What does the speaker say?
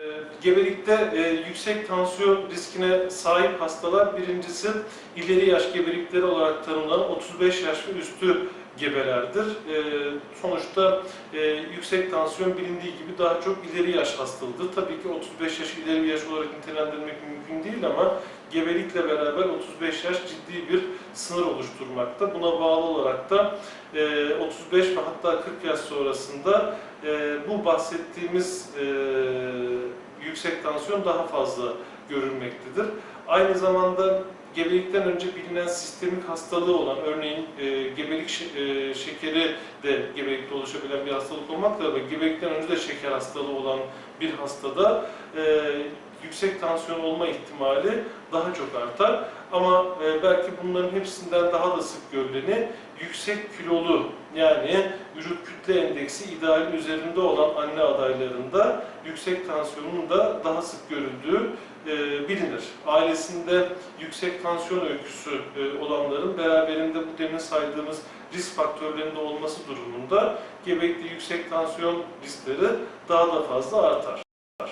Ee, Gebelikte e, yüksek tansiyon riskine sahip hastalar birincisi ileri yaş gebelikleri olarak tanımlanan 35 yaş ve üstü gebelerdir. E, sonuçta e, yüksek tansiyon bilindiği gibi daha çok ileri yaş hastalığıdır. Tabii ki 35 yaş ileri yaş olarak nitelendirmek mümkün değil ama gebelikle beraber 35 yaş ciddi bir sınır oluşturmakta. Buna bağlı olarak da e, 35 ve hatta 40 yaş sonrasında e, bu bahsettiğimiz e, yüksek tansiyon daha fazla görülmektedir. Aynı zamanda gebelikten önce bilinen sistemik hastalığı olan, örneğin e, gebelik e, şekeri de gebelikte oluşabilen bir hastalık olmakla beraber gebelikten önce de şeker hastalığı olan bir hastada e, yüksek tansiyon olma ihtimali daha çok artar. Ama e, belki bunların hepsinden daha da sık görüleni yüksek kilolu yani vücut kütle endeksi idealin üzerinde olan anne adaylarında yüksek tansiyonun da daha sık görüldüğü e, bilinir. Ailesinde yüksek tansiyon öyküsü e, olanların beraberinde bu demin saydığımız risk faktörlerinde olması durumunda gebelikte yüksek tansiyon riskleri daha da fazla artar.